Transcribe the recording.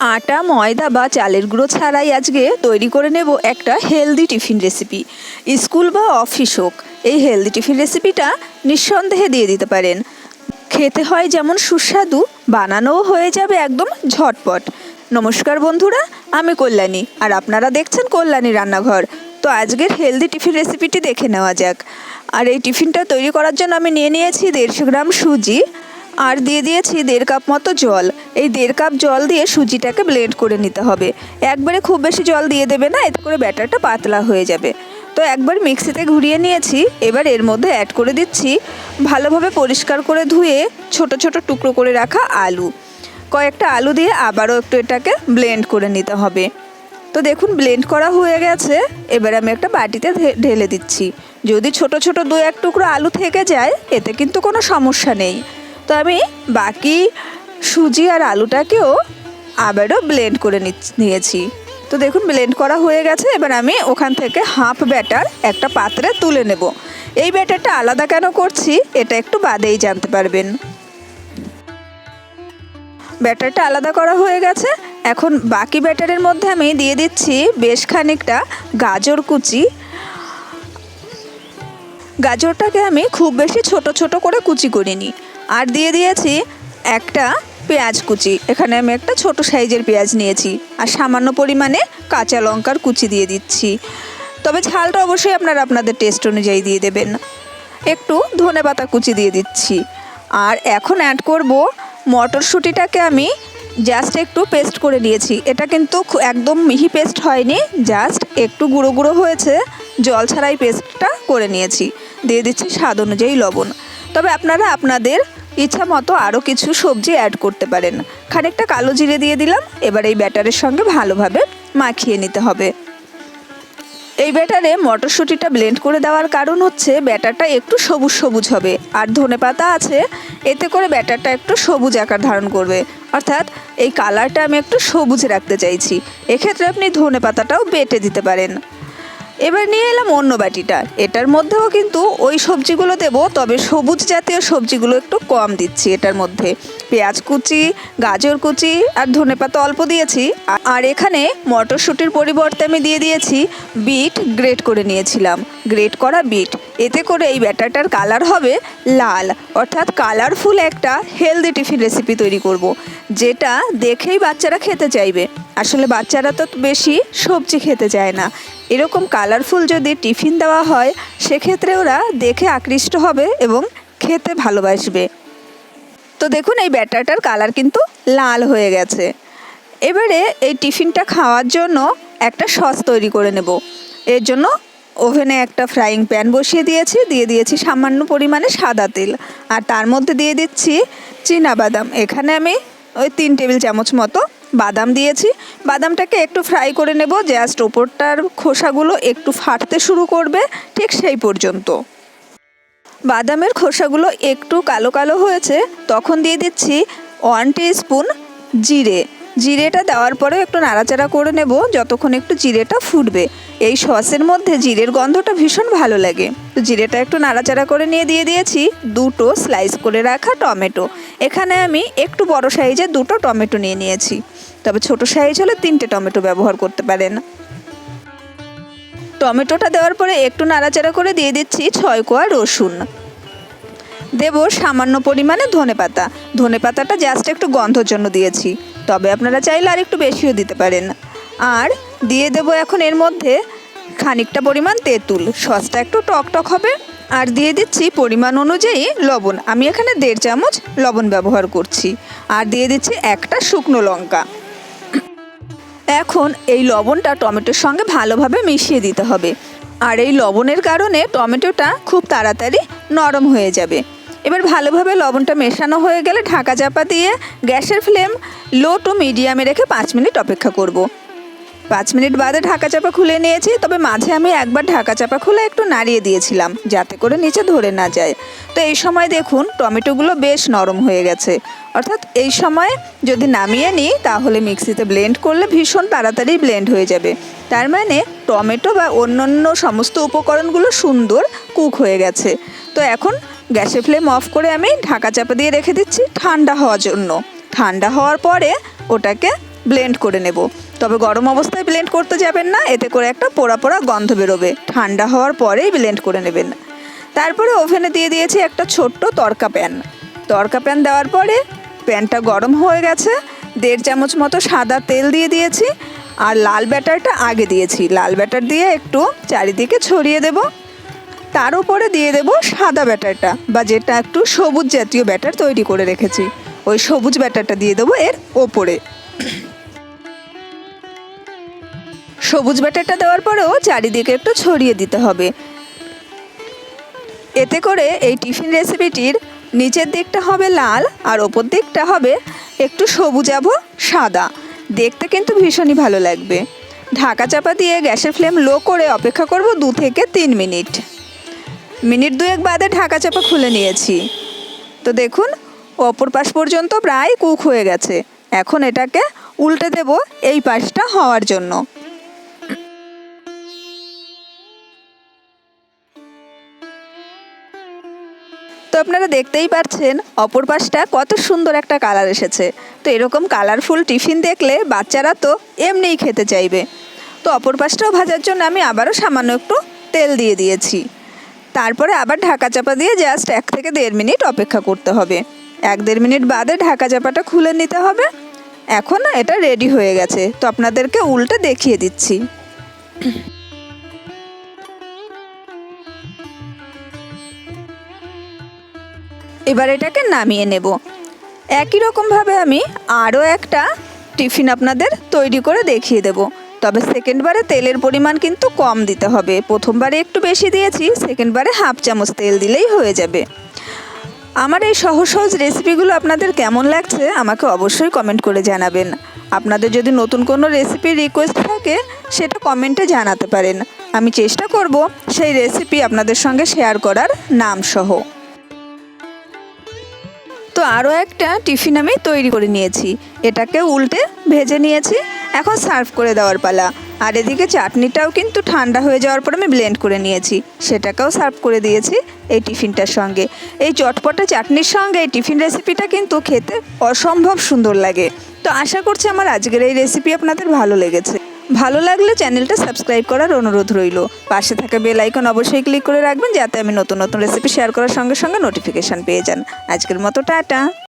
আটা, ময়দা বা চালের গুঁড়ো ছাড়াই আজকে তৈরি করে নেব একটা হেলদি টিফিন রেসিপি। স্কুল বা অফিস হোক, এই হেলদি টিফিন রেসিপিটা নিঃসন্দেহে দিয়ে দিতে পারেন। খেতে হয় যেমন সুস্বাদু, বানানোও হয়ে যাবে একদম ঝটপট। নমস্কার বন্ধুরা, আমি কল্যাণী, আর আপনারা দেখছেন কল্যাণী রান্নাঘর। তো আজকের হেলদি টিফিন রেসিপিটি দেখে নেওয়া যাক। আর এই টিফিনটা তৈরি করার জন্য আমি নিয়ে নিয়েছি দেড়শো গ্রাম সুজি আর দিয়ে দিয়েছি দেড় কাপ মতো জল। এই দেড় কাপ জল দিয়ে সুজিটাকে ব্লেন্ড করে নিতে হবে। একবারে খুব বেশি জল দিয়ে দেবে না, এতে করে ব্যাটারটা পাতলা হয়ে যাবে। তো একবার মিক্সিতে ঘুরিয়ে নিয়েছি, এবার এর মধ্যে অ্যাড করে দিচ্ছি ভালোভাবে পরিষ্কার করে ধুয়ে ছোট ছোট টুকরো করে রাখা আলু। কয়েকটা আলু দিয়ে আবারও একটু এটাকে ব্লেন্ড করে নিতে হবে। তো দেখুন ব্লেন্ড করা হয়ে গেছে। এবার আমি একটা বাটিতে ঢেলে দিচ্ছি। যদি ছোট ছোট দু এক টুকরো আলু থেকে যায়, এতে কিন্তু কোনো সমস্যা নেই। তো আমি বাকি সুজি আর আলুটাকেও আবারও ব্লেন্ড করে নিয়েছি। তো দেখুন ব্লেন্ড করা হয়ে গেছে। এবার আমি ওখান থেকে হাফ ব্যাটার একটা পাত্রে তুলে নেব। এই ব্যাটারটা আলাদা কেন করছি, এটা একটু বাদেই জানতে পারবেন। ব্যাটারটা আলাদা করা হয়ে গেছে। এখন বাকি ব্যাটারের মধ্যে আমি দিয়ে দিচ্ছি বেশ খানিকটা গাজর কুচি। গাজরটাকে আমি খুব বেশি ছোট ছোট করে কুচি করিনি। আর দিয়ে দিয়েছি একটা পেঁয়াজ কুচি। এখানে আমি একটা ছোট সাইজের পেঁয়াজ নিয়েছি আর সামান্য পরিমাণে কাঁচা লঙ্কার কুচি দিয়ে দিচ্ছি। তবে ঝালটা অবশ্যই আপনারা আপনাদের টেস্ট অনুযায়ী দিয়ে দেবেন। একটু ধনে পাতা কুচি দিয়ে দিচ্ছি। আর এখন অ্যাড করব মটরশুঁটিটাকে আমি জাস্ট একটু পেস্ট করে নিয়েছি। এটা কিন্তু একদম মিহি পেস্ট হয়নি জাস্ট একটু গুঁড়ো গুঁড়ো হয়েছে। জল ছাড়াই পেস্টটা করে নিয়েছি। দিয়ে দিচ্ছি স্বাদ অনুযায়ী লবণ। তবে আপনারা আপনাদের ইচ্ছা মতো আরও কিছু সবজি অ্যাড করতে পারেন। খানিকটা কালো জিরে দিয়ে দিলাম, এবার এই ব্যাটারের সঙ্গে ভালোভাবে মাখিয়ে নিতে হবে। এই ব্যাটারে মটরশুঁটিটা ব্লেন্ড করে দেওয়ার কারণ হচ্ছে ব্যাটারটা একটু সবুজ সবুজ হবে, আর ধনে পাতা আছে, এতে করে ব্যাটারটা একটু সবুজ আকার ধারণ করবে। অর্থাৎ এই কালারটা আমি একটু সবুজ রাখতে চাইছি, এক্ষেত্রে আপনি ধনে পাতাটাও বেটে দিতে পারেন। এবার নিয়ে এলাম অন্য বাটিটা। এটার মধ্যেও কিন্তু ওই সবজিগুলো দেব, তবে সবুজ জাতীয় সবজিগুলো একটু কম দিচ্ছি এটার মধ্যে। পেঁয়াজ কুচি, গাজর কুচি আর ধনেপাতা অল্প দিয়েছি। আর এখানে মটরশুঁটির পরিবর্তে আমি দিয়ে দিয়েছি বিট গ্রেট করে নিয়েছিলাম। গ্রেট করা বিট। এতে করে এই ব্যাটারটার কালার হবে লাল। অর্থাৎ কালারফুল একটা হেলদি টিফিন রেসিপি তৈরি করব। যেটা দেখেই বাচ্চারা খেতে চাইবে। আসলে বাচ্চারা তো বেশি সবজি খেতে চায় না। এরকম কালারফুল যদি টিফিন দেওয়া হয়, সেক্ষেত্রে ওরা দেখে আকৃষ্ট হবে এবং খেতে ভালোবাসবে। তো দেখুন, এই ব্যাটারটার কালার কিন্তু লাল হয়ে গেছে। এবারে এই টিফিনটা খাওয়ার জন্য একটা সস তৈরি করে নেব। এর জন্য ওভেনে একটা ফ্রাইং প্যান বসিয়ে দিয়েছি, দিয়ে দিয়েছি সামান্য পরিমাণে সাদা তেল। আর তার মধ্যে দিয়ে দিচ্ছি বাদাম। এখানে আমি ওই তিন টেবিল চামচ মতো বাদাম দিয়েছি। বাদামটাকে একটু ফ্রাই করে নেব জাস্ট ওপরটার খোসাগুলো একটু ফাটতে শুরু করবে, ঠিক সেই পর্যন্ত। বাদামের খোসাগুলো একটু কালো কালো হয়েছে, তখন দিয়ে দিচ্ছি ওয়ান স্পুন জিরে। জিরেটা দেওয়ার পরে একটু নাড়াচাড়া করে নেব, যতক্ষণ একটু জিরেটা ফুটবে। এই সসের মধ্যে জিরের গন্ধটা ভীষণ ভালো লাগে। তো জিরেটা একটু নাড়াচাড়া করে নিয়ে দিয়ে দিয়েছি দুটো স্লাইস করে রাখা টমেটো। এখানে আমি একটু বড় সাইজের দুটো টমেটো নিয়ে নিয়েছি। তবে ছোট সাইজ হলে তিনটে টমেটো ব্যবহার করতে পারেন। টমেটোটা দেওয়ার পরে একটু নাড়াচাড়া করে দিয়ে দিচ্ছি ছয় কোয়া রসুন। দেব সামান্য পরিমাণে ধনেপাতা ধনেপাতাটা জাস্ট একটু গন্ধর জন্য দিয়েছি। তবে আপনারা চাইলে আর একটু বেশিও দিতে পারেন। আর দিয়ে দেব এখন এর মধ্যে খানিকটা পরিমাণ তেঁতুল। সসটা একটু টক টক হবে। আর দিয়ে দিচ্ছি পরিমাণ অনুযায়ী লবণ। আমি এখানে দেড় চামচ লবণ ব্যবহার করছি। আর দিয়ে দিচ্ছি একটা শুকনো লঙ্কা। এখন এই লবণটা টমেটোর সঙ্গে ভালোভাবে মিশিয়ে দিতে হবে আর এই লবণের কারণে টমেটোটা খুব তাড়াতাড়ি নরম হয়ে যাবে এবার ভালোভাবে লবণটা মেশানো হয়ে গেলে ঢাকা চাপা দিয়ে গ্যাসের ফ্লেম লো টু মিডিয়ামে রেখে পাঁচ মিনিট অপেক্ষা করব। পাঁচ মিনিট বাদে ঢাকা চাপা খুলে নিয়েছি, তবে মাঝে আমি একবার ঢাকা চাপা খুলে একটু নাড়িয়ে দিয়েছিলাম, যাতে করে নিচে ধরে না যায়। তো এই সময় দেখুন, টমেটোগুলো বেশ নরম হয়ে গেছে। অর্থাৎ এই সময় যদি নামিয়ে নিই, তাহলে মিক্সিতে ব্লেন্ড করলে ভীষণ তাড়াতাড়ি ব্লেন্ড হয়ে যাবে। তার মানে টমেটো বা অন্যান্য সমস্ত উপকরণগুলো সুন্দর কুক হয়ে গেছে। তো এখন গ্যাসের ফ্লেম অফ করে আমি ঢাকা চাপা দিয়ে রেখে দিচ্ছি ঠান্ডা হওয়ার জন্য। ঠান্ডা হওয়ার পরে ওটাকে ব্লেন্ড করে নেব। তবে গরম অবস্থায় ব্লেন্ড করতে যাবেন না, এতে করে একটা পোড়া পোড়া গন্ধ বেরোবে। ঠান্ডা হওয়ার পরেই ব্লেন্ড করে নেবেন। তারপরে ওভেনে দিয়ে দিয়েছি একটা ছোট্ট তরকা প্যান। তরকা প্যান দেওয়ার পরে প্যানটা গরম হয়ে গেছে, দেড় চামচ মতো সাদা তেল দিয়ে দিয়েছি, আর লাল ব্যাটারটা আগে দিয়েছি। লাল ব্যাটার দিয়ে একটু চারিদিকে ছড়িয়ে দেব। তার উপরে দিয়ে দেব সাদা ব্যাটারটা, বা যেটা একটু সবুজ জাতীয় ব্যাটার তৈরি করে রেখেছি। ওই সবুজ ব্যাটারটা দিয়ে দেবো এর ওপরে। সবুজ ব্যাটারটা দেওয়ার পরেও চারিদিকে একটু ছড়িয়ে দিতে হবে। এতে করে এই টিফিন রেসিপিটির নিচের দিকটা হবে লাল আর ওপর দিকটা হবে একটু সবুজাভ সাদা। দেখতে কিন্তু ভীষণই ভালো লাগবে। ঢাকা চাপা দিয়ে গ্যাসের ফ্লেম লো করে অপেক্ষা করব দু থেকে তিন মিনিট। মিনিট দুয়েক বাদে ঢাকা চাপা খুলে নিয়েছি। তো দেখুন অপর পাশ পর্যন্ত প্রায় কুক হয়ে গেছে। এখন এটাকে উল্টে দেব এই পাশটা হওয়ার জন্য। আপনারা দেখতেই পাচ্ছেন, অপর পাশটা কত সুন্দর একটা কালার এসেছে। তো এরকম কালারফুল টিফিন দেখলে বাচ্চারা তো এমনিই খেতে চাইবে। তো অপর পাশটাও ভাজার জন্য আমি আবারও সামান্য একটু তেল দিয়ে দিয়েছি। তারপরে আবার ঢাকা চাপা দিয়ে জাস্ট এক থেকে দেড় মিনিট অপেক্ষা করতে হবে। এক দেড় মিনিট বাদে ঢাকা চাপাটা খুলে নিতে হবে। এখন এটা রেডি হয়ে গেছে। তো আপনাদেরকে উল্টে দেখিয়ে দিচ্ছি। এবার এটাকে নামিয়ে নেব। একই রকমভাবে আমি আরও একটা টিফিন আপনাদের তৈরি করে দেখিয়ে দেব। তবে সেকেন্ডবারে তেলের পরিমাণ কিন্তু কম দিতে হবে। প্রথমবারে একটু বেশি দিয়েছি সেকেন্ডবারে হাফ চামচ তেল দিলেই হয়ে যাবে। আমার এই সহজ সহজ রেসিপিগুলো আপনাদের কেমন লাগছে আমাকে অবশ্যই কমেন্ট করে জানাবেন। আপনাদের যদি নতুন কোনো রেসিপির রিকোয়েস্ট থাকে, সেটা কমেন্টে জানাতে পারেন। আমি চেষ্টা করব সেই রেসিপি আপনাদের সঙ্গে শেয়ার করার নাম সহ তো আরও একটা টিফিন আমি তৈরি করে নিয়েছি। এটাকে উল্টে ভেজে নিয়েছি। এখন সার্ভ করে দেওয়ার পালা। আর এদিকে চাটনিটাও কিন্তু ঠান্ডা হয়ে যাওয়ার পর আমি ব্লেন্ড করে নিয়েছি। সেটাকেও সার্ভ করে দিয়েছি এই টিফিনটার সঙ্গে। এই চটপটা চাটনির সঙ্গে এই টিফিন রেসিপিটা কিন্তু খেতে অসম্ভব সুন্দর লাগে। তো আশা করছি আমার আজকের এই রেসিপি আপনাদের ভালো লেগেছে। ভালো লাগলে চ্যানেলটা সাবস্ক্রাইব করার অনুরোধ রইল। পাশে থাকা বেল আইকন অবশ্যই ক্লিক করে রাখবেন, যাতে আমি নতুন নতুন রেসিপি শেয়ার করার সঙ্গে সঙ্গে নোটিফিকেশান পেয়ে যান। আজকের মতো টাটা।